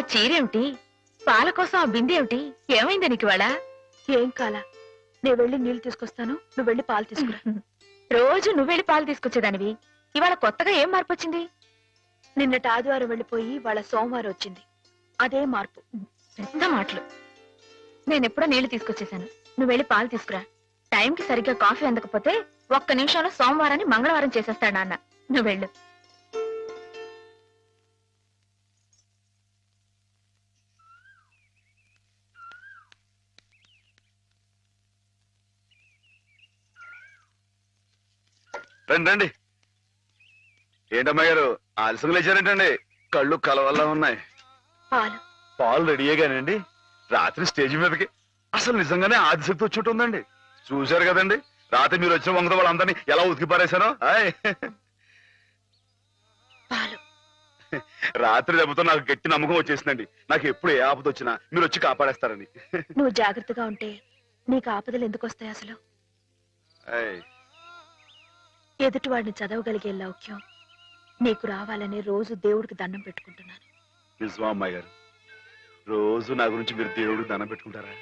చీరేమిటి? పాల కోసం ఆ బిందె ఏమిటి? ఏమైంది నీకు ఇవాళ? ఏం కాలా? నేను వెళ్ళి నీళ్ళు తీసుకొస్తాను. నువ్వు వెళ్ళి పాలు తీసుకురా. రోజు నువ్వెళ్ళి పాలు తీసుకొచ్చేదానివి. ఇవాళ కొత్తగా ఏం మార్పు వచ్చింది? నిన్నటి ఆదివారం వెళ్ళిపోయి వాళ్ళ సోమవారం వచ్చింది. అదే మార్పు. పెద్ద మాటలు. నేను ఎప్పుడో నీళ్ళు తీసుకొచ్చేసాను. నువ్వు వెళ్ళి పాలు తీసుకురా. టైంకి సరిగ్గా కాఫీ అందకపోతే ఒక్క నిమిషంలో సోమవారాన్ని మంగళవారం చేసేస్తాడు నాన్న. నువ్వు వెళ్ళు. రండి రండి. ఏంటమ్మా గారు ఆలస్యం లేచారేంటండి? కళ్ళు కలవల్లా ఉన్నాయి. పాలు. పాలు రెడీయేగానండి రాత్రి స్టేజ్ మీదకి. అసలు నిజంగానే ఆదిశక్తి వచ్చి ఉందండి చూశారు కదండి. రాత్రి మీరు వచ్చిన వంగతో వాళ్ళందరినీ ఎలా ఉతికి పారేశారో? హాయ్ పాలు. రాత్రి దెబ్బతో నాకు గట్టి నమ్మకం వచ్చేసిందండి. నాకు ఎప్పుడు ఏ ఆపద వచ్చినా మీరు వచ్చి కాపాడేస్తారని. నువ్వు జాగ్రత్తగా ఉంటే నీకు ఆపదలు ఎందుకు వస్తాయి అసలు. ఎదుటివాడిని చదవగలిగే లౌక్యం నీకు రావాలని రోజు దేవుడికి దండం పెట్టుకుంటున్నాను. నిజమా అమ్మాయి గారు రోజు నా గురించి మీరు దేవుడికి దండం పెట్టుకుంటారా?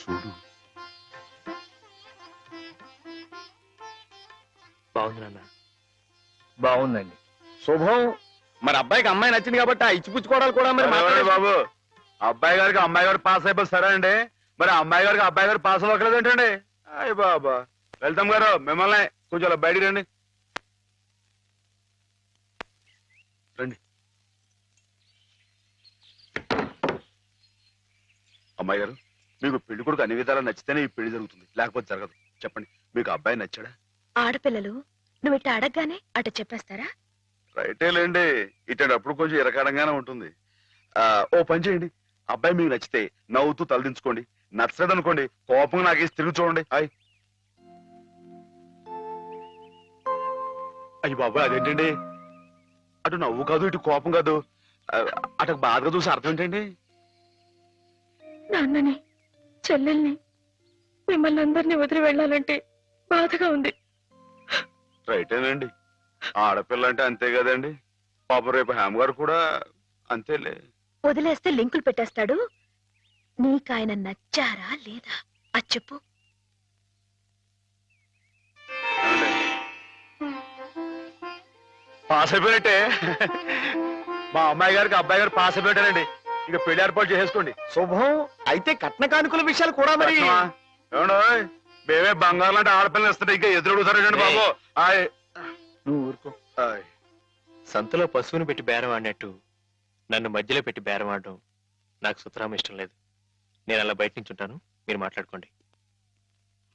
చూడు. బాగుంది నాన్న. బాగుందండి. శుభం. మరి అబ్బాయికి అమ్మాయి నచ్చింది కాబట్టి ఆ ఇచ్చిపుచ్చుకోవడాలు కూడా మరి ఎవరండి మాట్లాడే- బాబు? అబ్బాయి గారికి అమ్మాయి గారు పాస్ అయిపోయి సరే అండి మరి అమ్మాయి గారికి అబ్బాయి గారు పాస్ అవ్వట్లేదు ఏంటండి? అయ్య బాబా. వెళ్తాం గారు మిమ్మల్ని కొంచెం బయటికి రండి. రండి. అమ్మాయి గారు మీకు పెళ్ళి కొడుకు అన్ని విధాలా నచ్చితేనే ఈ పెళ్ళి జరుగుతుంది. లేకపోతే జరగదు. చెప్పండి మీకు అబ్బాయి నచ్చాడా? ఆడపిల్లలు నువ్వు ఇట్ట అడగగానే అట చెప్పేస్తారా? రైటే లేండి. ఇటప్పుడు కొంచెం ఇరకాడంగానే ఉంటుంది. ఓ పని చేయండి. అబ్బాయి మీకు నచ్చితే నవ్వుతూ తలదించుకోండి. నచ్చలేదు అనుకోండి కోపం నాకేసి తిరిగి చూడండి. హాయ్ అయ్యి బాబు అదేంటండి? అటు నవ్వు కాదు ఇటు కోపం కాదు. అటు బాధగా చూసి అర్థం ఏంటండి? నాన్నని చెల్లెల్ని మిమ్మల్ని అందరినీ వదిలి వెళ్ళాలంటే బాధగా ఉంది. రైటేనండి. ఆడపిల్ల అంటే అంతే కదండి. పాపం రేపు హేమ గారు కూడా అంతేలే. వదిలేస్తే లింకులు పెట్టేస్తాడు? నీకాయన నచ్చారా లేదా? అది చెప్పు? పాస్ అయిపోయినట్టే. మా అమ్మాయి గారికి అబ్బాయి గారు పాస్ అయిపోయారండి ఇక పెళ్ళి ఏర్పాటు చేసేసుకోండి. శుభం. అయితే కట్న కానుకల విషయాలు కూడా మరి? మేమే బంగారం లాంటి ఆడపిల్లలు ఇస్తుంటే ఇంకా ఎదురు అడుగుతారండి బాబు. ఆయ్. నువ్వు ఊరుకో. ఆయ్. సంతలో పశువుని పెట్టి బేరం ఆడినట్టు నన్ను మధ్యలో పెట్టి బేరం ఆడడం నాకు సుతరాం ఇష్టం లేదు. నేను అలా బయట నుంచి ఉంటాను. మీరు మాట్లాడుకోండి.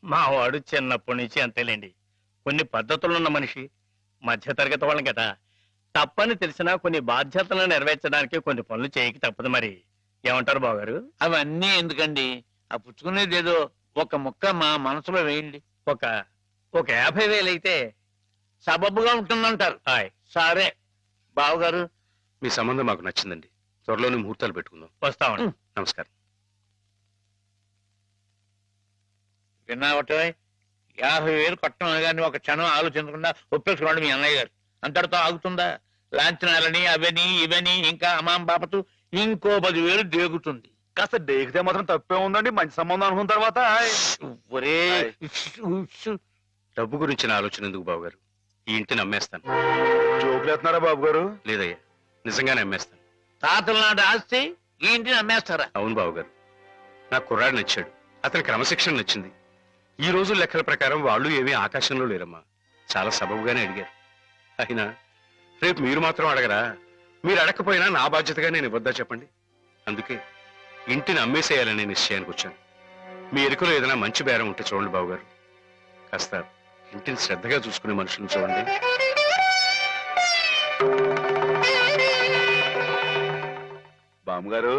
మా వాడు చిన్నప్పటి నుంచి అంతేలేండి. కొన్ని పద్ధతులున్న మనిషి మధ్యతరగతి వాళ్ళం కదా. తప్పని తెలిసినా కొన్ని బాధ్యతలను నెరవేర్చడానికి కొన్ని పనులు చేయక తప్పదు మరి. ఏమంటారు బావగారు? అవన్నీ ఎందుకండి? ఆ పుచ్చుకునేది ఏదో ఒక ముక్క మా మనసులో వేయండి. ఒక ఒక యాభై వేలు అయితే సబబుగా ఉంటుందంటారు. హాయ్ సరే. బావగారు మీ సంబంధం మాకు నచ్చిందండి. త్వరలోనే ముహూర్తాలు పెట్టుకుందాం. వస్తామండి. నమస్కారం. విన్నావట యాభై వేలు కట్టడం కానీ ఒక క్షణం ఆలోచించకుండా ఒప్పేసుకున్నాడు మీ అన్నయ్య గారు. అంతటితో ఆగుతుందా? లాంఛనాలని అవని ఇవని ఇంకా అమాం బాపతు ఇంకో పదివేలు దేగుతుంది. కాస్త డేకితే మాత్రం తప్పే ఉందండి. మంచి సంబంధం అనుకున్న తర్వాత. ఒరే. డబ్బు గురించిన ఆలోచన ఎందుకు బాబు గారు ఈ ఇంటిని అమ్మేస్తాను జోకులు వేస్తున్నారా బాబు గారు లేదయ్యా. నిజంగానే అమ్మేస్తాను. తాతల నాటి ఆస్తి ఈ ఇంటిని అమ్మేస్తారా? అవును బాబు గారు నాకు కుర్రాడు నచ్చాడు. అతని క్రమశిక్షణ నచ్చింది. ఈ రోజు లెక్కల ప్రకారం వాళ్ళు ఏమీ ఆకాశంలో లేరమ్మా. చాలా సబబుగానే అడిగారు. అయినా రేపు మీరు మాత్రం అడగరా? మీరు అడగకపోయినా నా బాధ్యతగా నేను ఇవ్వద్దా చెప్పండి? అందుకే ఇంటిని అమ్మేసేయాలనే నిశ్చయానికి వచ్చాను. మీ ఎరుకలో ఏదైనా మంచి బేరం ఉంటే చూడండి బాబు గారు కాస్త ఇంటిని శ్రద్ధగా చూసుకునే మనుషులను చూడండి. బామ్మగారు.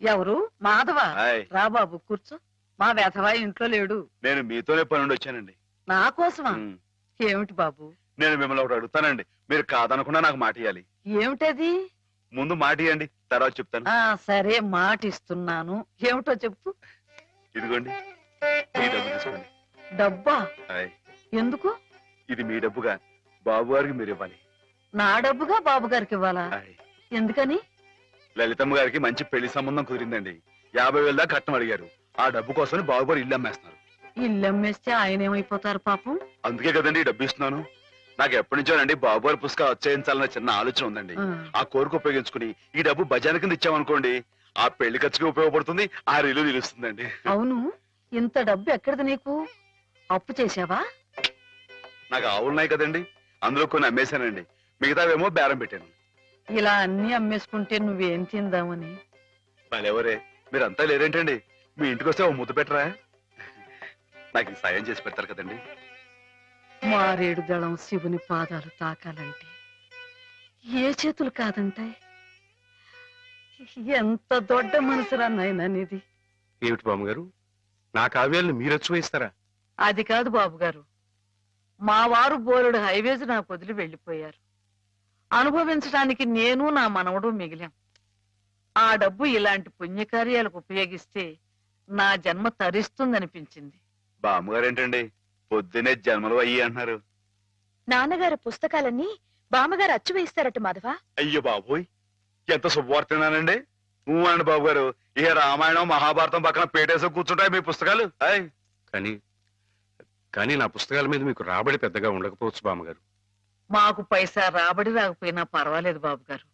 ఎవరు? మాధవ? హాయ్. రా బాబు కూర్చో. మా వెధవ ఇంట్లో లేడు. నేను మీతోనే పని నుండి వచ్చానండి నా కోసమా? ఉమ్. ఏమిటి బాబు? నేను మిమ్మల్ని ఒకటి అడుగుతానండి. మీరు కాదనకుండా నాకు మాట ఇవ్వాలి ఏమిటది? ముందు మాట ఇవ్వండి తర్వాత చెప్తాను. ఆ సరే మాట ఇస్తున్నాను. ఏమిటో చెప్పు. ఇదిగోండి డబ్బు తీసుకోండి. డబ్బా? హాయ్. ఎందుకు? ఇది మీ డబ్బుగా. బాబు గారికి మీరు ఇవ్వాలి. నా డబ్బుగా బాబు గారికి ఇవ్వాలా? హాయ్. ఎందుకని? లలితమ్మ గారికి మంచి పెళ్ళి సంబంధం కుదిరిందండి. యాభై వేల దాకా కట్నం అడిగారు. ఆ డబ్బు కోసం బాబు గారు ఇల్లు అమ్మేస్తున్నారు. ఇల్లు అమ్మేస్తే ఆయన ఏమైపోతారు పాపం? అందుకే కదండి ఈ డబ్బు ఇస్తున్నాను. నాకు ఎప్పటి నుంచోనండి బాబు గారి పుస్తకం వచ్చేయించాలన్న చిన్న ఆలోచన ఉందండి. ఆ, కోరిక ఉపయోగించుకుని ఈ డబ్బు బజార్ కింద ఇచ్చామనుకోండి ఆ పెళ్ళి ఖర్చుకి ఉపయోగపడుతుంది ఆ రీలు నిలుస్తుందండి. అవును. ఇంత డబ్బు ఎక్కడిది నీకు? అప్పు చేసావా నాకు ఆవులు ఉన్నాయి కదండి. అందులో కొన్ని అమ్మేశానండి. మిగతావేమో బేరం పెట్టాను. ఇలా అన్ని అమ్మేసుకుంటే నువ్వేం తిందామని? మళ్ళెవరే మీరంతా లేరేంటండి? మీ ఇంటికి వస్తే ఓ ముద్ద పెట్టరా? నాకు ఈ సాయం చేసి పెడతారు కదండి. మారేడు దళం శివుని పాదాలు తాకాలంటే ఏ చేతులు కాదంటాయి? ఎంత దొడ్డ మనసురా నాయనా నీది. ఏమిటి బామ్మగారు? నా కావ్యాలను మీరు వచ్చి వేస్తారా అది కాదు బాబు గారు మా వారు బోరుడు హైవేస్ నాకు వదిలి వెళ్ళిపోయారు. అనుభవించడానికి నేను నా మనవడు మిగిలాం. ఆ డబ్బు ఇలాంటి పుణ్యకార్యాలకు ఉపయోగిస్తే నా జన్మ తరిస్తుందనిపించింది. బామ్మగారు ఏంటండి పొద్దునే జన్మలు అయ్యి అంటున్నారు. నాన్నగారు పుస్తకాలన్నీ బామ్మగారు అచ్చు వేయిస్తారట మాధవ. అయ్యో బాబోయ్! ఎంత శుభవార్తనానండి? ఊ అండి బాబు గారు ఇక రామాయణం మహాభారతం పక్కన పేటేసో కూర్చుంటాయి మీ పుస్తకాలు. హాయ్ కానీ కానీ నా పుస్తకాల మీద మీకు రాబడి పెద్దగా ఉండకపోవచ్చు బామ్మగారు. మాకు పైసా రాబడి రాకపోయినా పర్వాలేదు బాబు గారు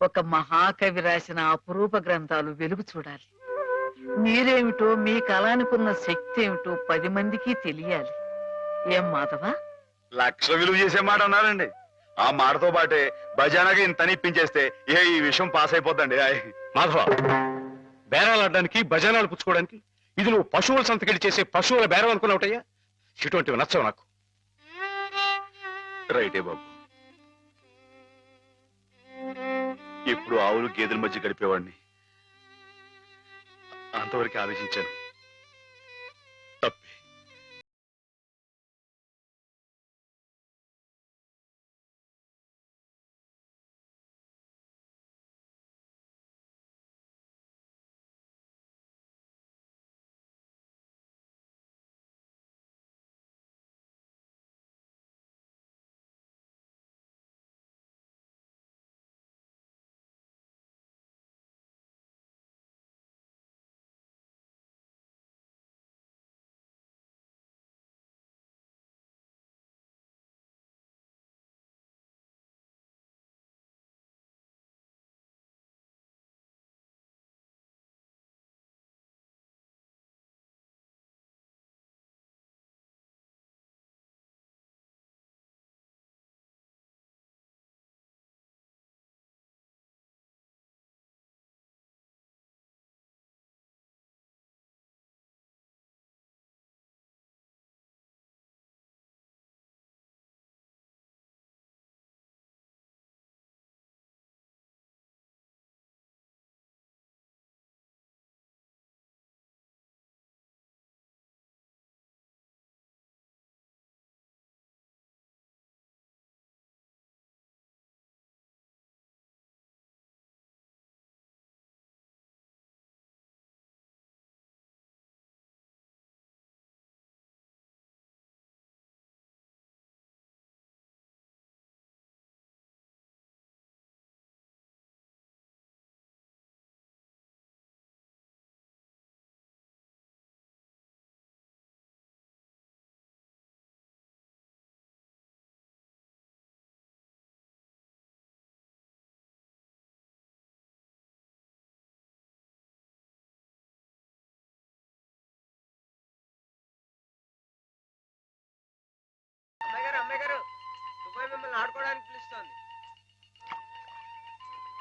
ఒక మహాకవి రాసిన అపురూప గ్రంథాలు వెలుగు చూడాలి. మీరేమిటో మీ కళానికున్న శక్తి ఏమిటో పది మందికి తెలియాలి. ఏం మాధవా? లక్ష విలువ చేసే మాట అన్నారండి. ఆ మాటతో పాటే భజానగా ఇంత ఇప్పించేస్తే ఏ ఈ విషయం పాస్ అయిపోద్దండి. మాధవ బేరాలు ఆడడానికి భజనాలు పుచ్చుకోవడానికి ఇది నువ్వు పశువుల సంతకెళ్ళి చేసే పశువుల బేరం అనుకున్నావుటయ్యా? ఇటువంటివి నచ్చవు నాకు. రైటే బాబు. ఇప్పుడు ఆవులు గేదెల మధ్య గడిపేవాడిని. అంతవరకు ఆలోచించాను.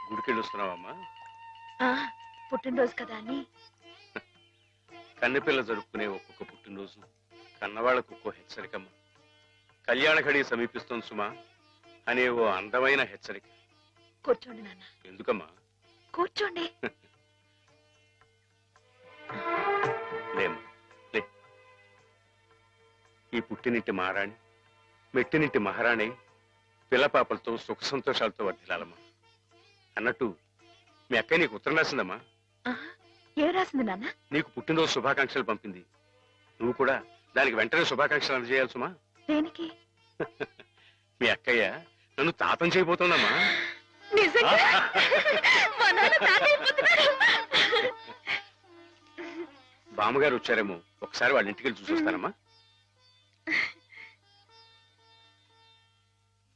గుడికెళ్ళి వస్తున్నావమ్మా పుట్టినరోజు కదా అని. కన్నెపిల్ల జరుపుకునే ఒక్కొక్క పుట్టినరోజు కన్నవాళ్ళకు ఒక్కో హెచ్చరికమ్మ. కళ్యాణ ఘడి సమీపిస్తుంది సుమా అనే ఓ అందమైన హెచ్చరిక. కూర్చోండి నాన్న. ఎందుకమ్మా? కూర్చోండి. లేమ్మా లే. ఈ పుట్టినింటి మహారాణి మెట్టినింటి మహారాణి పిల్లపాపలతో సుఖ సంతోషాలతో వర్ధిల్లాలమ్మా. అన్నట్టు మీ అక్క నీకు ఉత్తరం రాసిందమ్మా. ఏం రాసింది నాన్న? నీకు పుట్టినరోజు శుభాకాంక్షలు పంపింది. నువ్వు కూడా దానికి వెంటనే శుభాకాంక్షలు అందజేయాలి సుమా దేనికి? మీ అక్కయ్య నన్ను తాతం చేయబోతోందమ్మా. బామ్మగారు వచ్చారేమో. ఒకసారి వాళ్ళ ఇంటికి వెళ్ళి చూసొస్తానమ్మా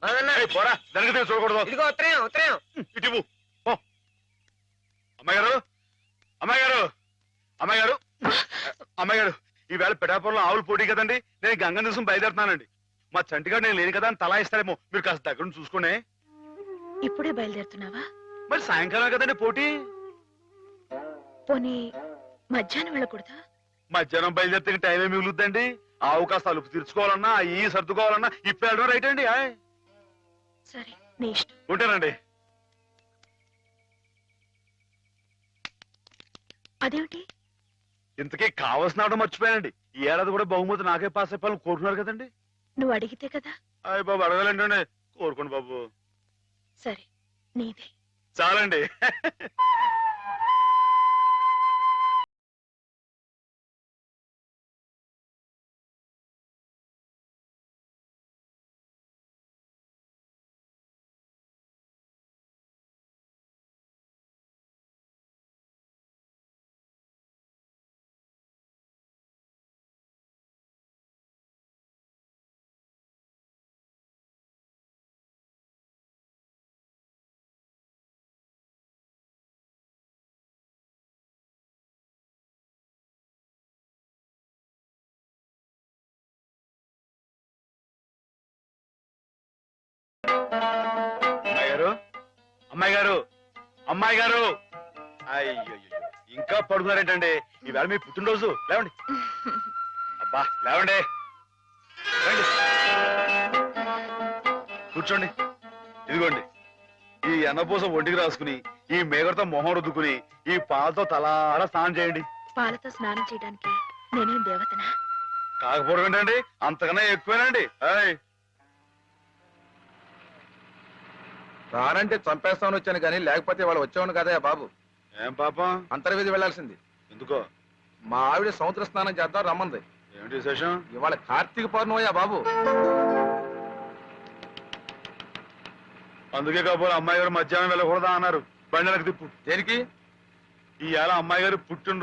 పోరా. దానికి చూడకూడదు. ఇదిగో ఉత్తరం ఉత్తరం ఇటు ఇవ్వు. పో. అమ్మాయి గారు అమ్మాయి గారు అమ్మాయి గారు అమ్మాయి గారు ఈవేళ పిఠాపురంలో ఆవులు పోటీ కదండి. నేను గంగ దివసం బయలుదేరుతున్నానండి. మా చంటిగాడు నేను లేని కదా అని తలా ఇస్తారేమో మీరు కాస్త దగ్గర నుంచి చూసుకోండి. ఇప్పుడే బయలుదేరుతున్నావా? మరి సాయంకాలం కదండి పోటీ? పోనీ మధ్యాహ్నం వెళ్ళకూడదా? మధ్యాహ్నం బయలుదేరితే టైం ఏమి మిగులుద్దండి. ఆవు కాస్త అలుపు తీర్చుకోవాలన్నా ఈ సర్దుకోవాలన్నా ఇప్పుడు వెళ్ళడం రైట్ అండి ఆయ్. సరే నీ ఇష్టం. ఉంటానండి. అదేమిటి? ఇంతకీ కావాల్సిన ఆవిడ మర్చిపోయానండి. ఈ ఏడాది కూడా బహుమతి నాకే పాస్ అయిపోవాలని కోరుకున్నారు కదండి. నువ్వు అడిగితే కదా? అయ్య బాబు అడగాలండి కోరుకోండి బాబు. సరే నీదే. చాలండి. అమ్మాయి గారు? అమ్మాయి గారు? అమ్మాయి గారు? అయ్యో ఇంకా పడుకున్నారేంటండి? ఈవేళ మీ పుట్టినరోజు. లేవండి. అబ్బా లేవండి. రండి కూర్చోండి. ఇదిగోండి. ఈ ఎన్నపూస ఒంటికి రాసుకుని ఈ మేగడతో మొహం రుద్దుకుని ఈ పాలతో తలారా స్నానం చేయండి. పాలతో స్నానం చేయడానికి నేనేం దేవతనా? కాకపోవడం ఏంటండి? అంతకన్నా ఎక్కువేనండి ఆయ్ రానంటే చంపేస్తామని వచ్చాను కానీ లేకపోతే వాళ్ళు వచ్చేవాడు కదా బాబు. ఏం పాపం? అంతర్వేది వెళ్ళాల్సింది ఎందుకో? మా ఆవిడ సముద్ర స్నానం చేద్దాం రమ్మంది. ఏమిటి విశేషం? ఇవాళ కార్తీక పౌర్ణమయ్యా బాబు. అందుకే కాబోలు అమ్మాయి గారు మధ్యాహ్నం వెళ్ళకూడదా అన్నారు. బండి వెనక్కి తిప్పు. దేనికి? ఈ ఏళ అమ్మాయి గారు పుట్టిన